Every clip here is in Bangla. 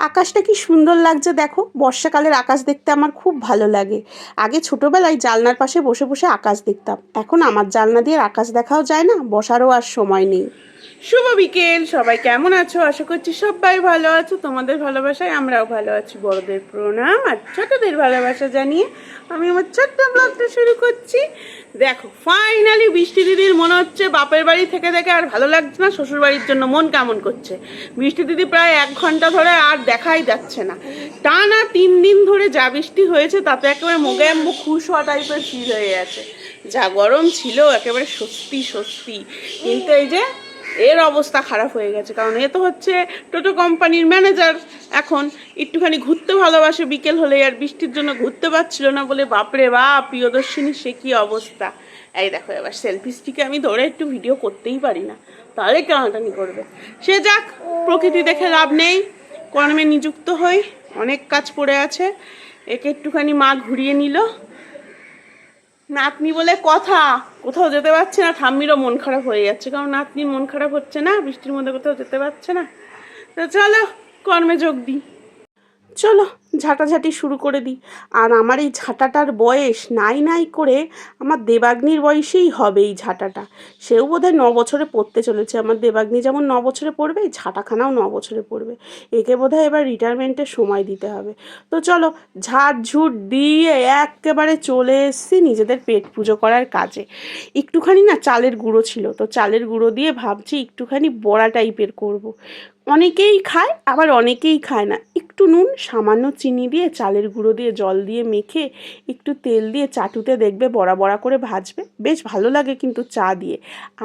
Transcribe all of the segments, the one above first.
আকাশটা কি সুন্দর লাগছে দেখো। বর্ষাকালের আকাশ দেখতে আমার খুব ভালো লাগে। আগে ছোটোবেলায় জালনার পাশে বসে বসে আকাশ দেখতাম। এখন আমার জালনা দিয়ে আকাশ দেখাও যায় না, বসারও আর সময় নেই। শুভ বিকেল, সবাই কেমন আছো? আশা করছি সবাই ভালো আছো। তোমাদের ভালোবাসায় আমরাও ভালো আছি। বড়দের প্রণাম আর ছোটদের ভালোবাসা জানিয়ে আমি আমার ছোট্ট ব্লগটা শুরু করছি। দেখো ফাইনালি বৃষ্টি দিদির মনে হচ্ছে বাপের বাড়ি থেকে থেকে আর ভালো লাগছে না, শ্বশুর বাড়ির জন্য মন কেমন করছে। বৃষ্টি দিদি প্রায় এক ঘণ্টা ধরে আর দেখাই যাচ্ছে না। টানা তিন দিন ধরে যা বৃষ্টি হয়েছে, তাতে একেবারে মোগে মুখ খুশ হওয়া টাইপের ফিল হয়ে গেছে। যা গরম ছিল, একেবারে সত্যি সত্যি কিন্তু এই যে এর অবস্থা খারাপ হয়ে গেছে। কারণ এ তো হচ্ছে টোটো কোম্পানির ম্যানেজার এখন একটুখানি ঘুরতে ভালোবাসে, বিকেল হলে আর বৃষ্টির জন্য ঘুরতে পারছিল না বলে, বাপরে বাপ প্রিয়দর্শিনী, সে কী অবস্থা? এই দেখো, এবার সেলফি স্টিকে আমি ধরে একটু ভিডিও করতেই পারি না। তাহলে টানাটানি করবে। সে যাক, প্রকৃতি দেখে লাভ নেই। কর্মে নিযুক্ত হই, অনেক কাজ পড়ে আছে। একে একটুখানি মা ঘুরিয়ে নিল। নাতনি বলে কথা। কোথাও যেতে পারছে না, ঠাম্মিরও মন খারাপ হয়ে যাচ্ছে। কারণ নাতনির মন খারাপ হচ্ছে না, বৃষ্টির মধ্যে কোথাও যেতে পারছে না। তো চলো, কর্মে যোগ দিই। চলো ঝাঁটাঝাঁটি শুরু করে দিই। আর আমার এই ঝাঁটাটার বয়স নাই নাই করে আমার দেবাগ্নির বয়সেই হবে এই ঝাঁটাটা। সেও বোধহয় ন বছরে পড়তে চলেছে। আমার দেবাগ্নি যেমন ন বছরে পড়বে এই ঝাঁটাখানাও ন বছরে পড়বে। একে বোধহয় এবার রিটায়ারমেন্টের সময় দিতে হবে। তো চলো ঝাড় ঝুট দিয়ে একেবারে চলে এসেছি নিজেদের পেট পুজো করার কাজে। একটুখানি না চালের গুঁড়ো ছিল। তো চালের গুঁড়ো দিয়ে ভাবছি একটুখানি বড়া টাইপের করব। অনেকেই খায়, আবার অনেকেই খায় না। একটু নুন, সামান্য চিনি দিয়ে, চালের গুঁড়ো দিয়ে, জল দিয়ে মেখে একটু তেল দিয়ে চাটুতে দেখবে বড়া বড়া করে ভাজবে। বেশ ভালো লাগে কিন্তু চা দিয়ে।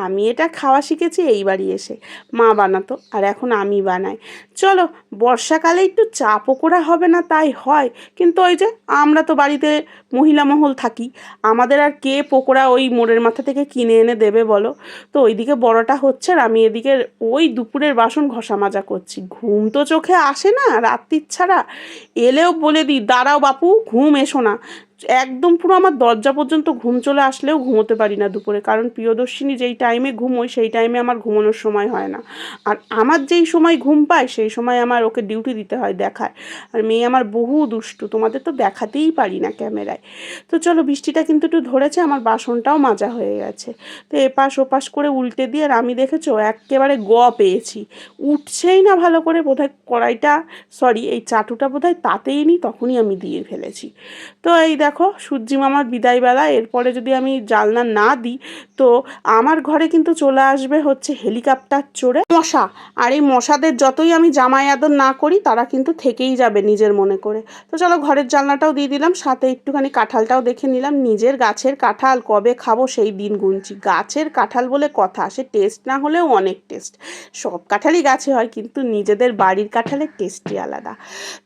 আমি এটা খাওয়া শিখেছি, এইবারই এসে। মা বানাতো, আর এখন আমি বানাই। চলো, বর্ষাকালে একটু চা পকোড়া হবে না তাই হয়, কিন্তু ওই যে আমরা তো বাড়িতে মহিলা মহল থাকি, আমাদের আর কে পকোড়া ওই মোড়ের মাথা থেকে কিনে এনে দেবে বলো? তো ওইদিকে বড়টা হচ্ছে আর আমি এদিকে ওই দুপুরের বাসন ঘষা মাজা করছি। ঘুম তো চোখে আসে না, রাত্রির ছাড়া। এলেও বলে দিই দাঁড়াও বাপু ঘুম এসো না। একদম পুরো আমার দরজা পর্যন্ত ঘুম চলে আসলেও ঘুমোতে পারি না দুপুরে। কারণ প্রিয়দর্শিনী যেই টাইমে ঘুমোয়, সেই টাইমে আমার ঘুমানোর সময় হয় না। আর আমার যেই সময় ঘুম পায়, সেই সময় আমার ওকে ডিউটি দিতে হয় দেখায়। আর মেয়ে আমার বহু দুষ্টু, তোমাদের তো দেখাতেই পারি না ক্যামেরায়। তো চলো, বৃষ্টিটা কিন্তু একটু ধরেছে, আমার বাসনটাও মাজা হয়ে গেছে। তো এপাশ ওপাশ করে উল্টে দিয়ে, আর আমি দেখেছ, একেবারে গ পেয়েছি। উঠছেই না ভালো করে, বোধহয় কড়াইটা সরি এই চাটুটা বোধহয় তাতেই নি, তখনই আমি দিয়ে ফেলেছি। তো এই দেখো সূর্যি মামার বিদায়বেলা। এরপরে যদি আমি জানলা না দিই, তো আমার ঘরে কিন্তু চলে আসবে হচ্ছে হেলিকপ্টার চড়ে মশা। আর এই মশাদের যতই আমি জামাই আদর না করি, তারা কিন্তু থেকেই যাবে নিজের মনে করে। তো চলো ঘরের জানলাটাও দিয়ে দিলাম, সাথে একটুখানি কাঁঠালটাও দেখে নিলাম। নিজের গাছের কাঁঠাল কবে খাব সেই দিন গুনছি। গাছের কাঁঠাল বলে কথা, সে টেস্ট না হলেও অনেক টেস্ট। সব কাঁঠালই গাছে হয়, কিন্তু নিজেদের বাড়ির কাঁঠালের টেস্টই আলাদা।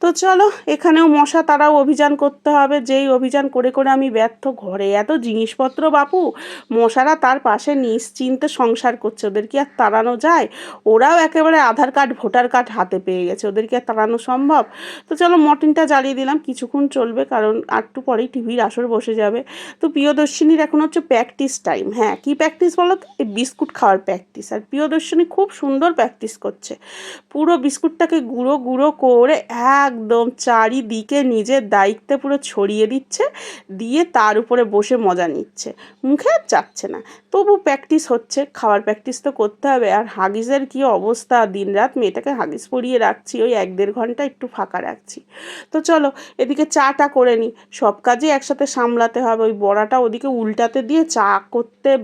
তো চলো, এখানেও মশা, তারাও অভিযান করতে হবে। যেই অভিযান করে করে আমি ব্যর্থ ঘরে। এত জিনিসপত্র বাপু, মশারা তার পাশে নিশ্চিন্তে সংসার করছে। ওদের কি আর তাড়ানো যায়? ওরাও একেবারে আধার কার্ড, ভোটার কার্ড হাতে পেয়ে গেছে। ওদের কি আর তাড়ানো সম্ভব? তো চলো মটনটা জ্বালিয়ে দিলাম। কিছুক্ষণ চলবে, কারণ একটু পরেই টিভির আসর বসে যাবে। তো প্রিয়দর্শিনীর এখন হচ্ছে প্র্যাকটিস টাইম হ্যাঁ কি প্র্যাকটিস বলো তো? এই বিস্কুট খাওয়ার প্র্যাকটিস আর প্রিয়দর্শিনী খুব সুন্দর প্র্যাকটিস করছে। পুরো বিস্কুটটাকে গুঁড়ো গুঁড়ো করে একদম চারিদিকে নিজের দায়িত্বে পুরো ছড়িয়ে দিচ্ছে। দিয়ে তার উপরে বসে মজা নিচ্ছে। মুখে আর যাচ্ছে না। তবু প্র্যাকটিস হচ্ছে। খাওয়ার প্র্যাকটিস তো করতে হবে। আর হাগিসের কী অবস্থা? দিনরাত মেয়েটাকে হাগিস পরিয়ে রাখছি, ওই এক দেড় ঘণ্টা একটু ফাঁকা রাখছি। তো চলো, এদিকে চাটা করে নিই সব কাজই একসাথে সামলাতে হবে। ওই বড়াটা ওদিকে উল্টাতে দিয়ে চা করতে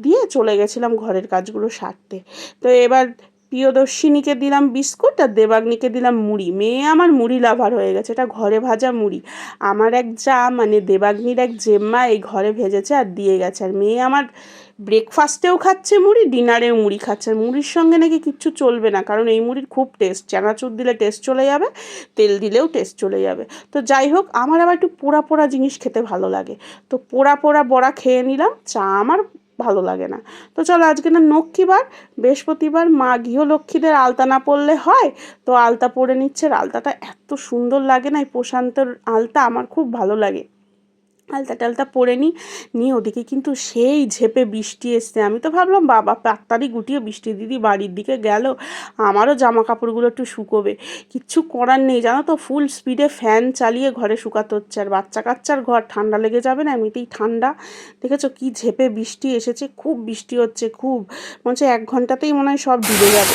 দিয়ে চলে গেছিলাম ঘরের কাজগুলো সারতে। তো এবার প্রিয়দর্শিনীকে দিলাম বিস্কুট আর দেবাগ্নিকে দিলাম মুড়ি। মেয়ে আমার মুড়ি লাভার হয়ে গেছে, এটা ঘরে ভাজা মুড়ি। আমার এক যা মানে দেবাগ্নির এক জেম্মা এই ঘরে ভেজেছে আর দিয়ে গেছে। আর মেয়ে আমার ব্রেকফাস্টেও খাচ্ছে মুড়ি ডিনারেও মুড়ি খাচ্ছে। আর মুড়ির সঙ্গে নাকি কিচ্ছু চলবে না, কারণ এই মুড়ির খুব টেস্ট চানাচুর দিলে টেস্ট চলে যাবে, তেল দিলেও টেস্ট চলে যাবে। তো যাই হোক, আমার আবার একটু পোড়া পোড়া জিনিস খেতে ভালো লাগে। তো পোড়া পোড়া বড়া খেয়ে নিলাম, চা আমার ভালো লাগে না। তো চলো আজকে না লক্ষ্মীবার বৃহস্পতিবার, মা গৃহলক্ষ্মীদের আলতা না পরলে হয়? তো আলতা পরে নিচ্ছে আলতাটা এত সুন্দর লাগে না, এই প্রশান্তর আলতা আমার খুব ভালো লাগে। আলতা টালতা পরে নিই, নিয়ে ওদিকে কিন্তু সেই ঝেপে বৃষ্টি এসছে। আমি তো ভাবলাম, বাবা, তাড়াতাড়ি গুটিয়ে বৃষ্টি দিদি বাড়ির দিকে গেল, আমারও জামা কাপড়গুলো একটু শুকোবে। কিচ্ছু করার নেই, জানো তো ফুল স্পিডে ফ্যান চালিয়ে ঘরে শুকাতে হচ্ছে। আর বাচ্চা কাচ্চার ঘর, ঠান্ডা লেগে যাবে না, এমনিতেই ঠান্ডা। দেখেছ কি ঝেপে বৃষ্টি এসেছে, খুব বৃষ্টি হচ্ছে, খুব। মনে হচ্ছে এক ঘন্টাতেই মনে হয় সব ডুবে যাবে।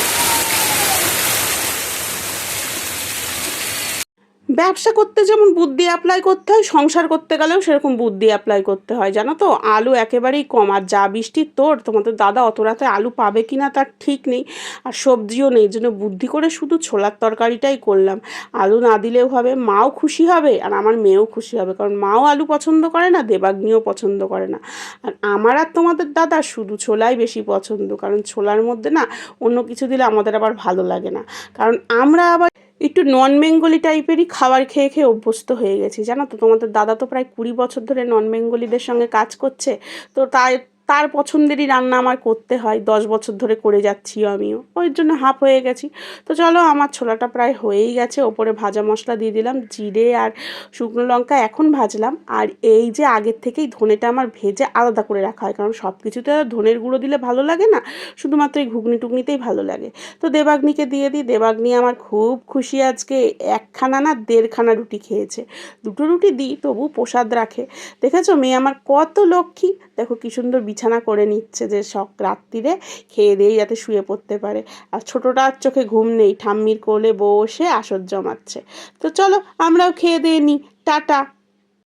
ব্যবসা করতে যেমন বুদ্ধি অ্যাপ্লাই করতে হয়, সংসার করতে গেলেও সেরকম বুদ্ধি অ্যাপ্লাই করতে হয়, জানো তো? আলু একেবারেই কম, আর যা বৃষ্টির তোর তোমাদের দাদা অত রাতে আলু পাবে কি না তার ঠিক নেই, আর সবজিও নেই জন্য বুদ্ধি করে শুধু ছোলার তরকারিটাই করলাম। আলু না দিলেও হবে, মাও খুশি হবে, আর আমার মেয়েও খুশি হবে, কারণ মাও আলু পছন্দ করে না, দেবাগ্নিও পছন্দ করে না। আর আমার আর তোমাদের দাদা শুধু ছোলাই বেশি পছন্দ, কারণ ছোলার মধ্যে না অন্য কিছু দিলে আমাদের আবার ভালো লাগে না। কারণ আমরা আবার একটু নন বেঙ্গলি টাইপেরই খাবার খেয়ে খেয়ে অভ্যস্ত হয়ে গেছি। জানো তো, তোমাদের দাদা তো প্রায় কুড়ি বছর ধরে নন বেঙ্গলিদের সঙ্গে কাজ করছে। তো তাই তার পছন্দেরই রান্না আমার করতে হয়। দশ বছর ধরে করে যাচ্ছি আমিও। ওই জন্য হাফ হয়ে গেছি। তো চলো, আমার ছোলাটা প্রায় হয়েই গেছে। ওপরে ভাজা মশলা দিয়ে দিলাম, জিরে আর শুকনো লঙ্কা এখন ভাজলাম। আর এই যে আগের থেকেই ধনেটা আমার ভেজে আলাদা করে রাখা হয়, কারণ সব কিছুতে ধনের গুঁড়ো দিলে ভালো লাগে না। শুধুমাত্র এই ঘুগনি টুগনিতেই ভালো লাগে। তো দেবাগ্নিকে দিয়ে দিই। দেবাগ্নি আমার খুব খুশি আজকে। একখানা না দেড়খানা রুটি খেয়েছে। দুটো রুটি দিই তবু প্রসাদ রাখে। দেখেছ? মেয়ে আমার কত লক্ষ্মী। দেখো কি সুন্দর বিছানা করে নিচ্ছে যে শখ রাত্রিরে খেয়ে দিয়েই যাতে শুয়ে পড়তে পারে। আর ছোটোটার চোখে ঘুম নেই, ঠাম্মির কোলে বসে আসর জমাচ্ছে। তো চলো আমরাও খেয়ে দিয়ে নিই টাটা।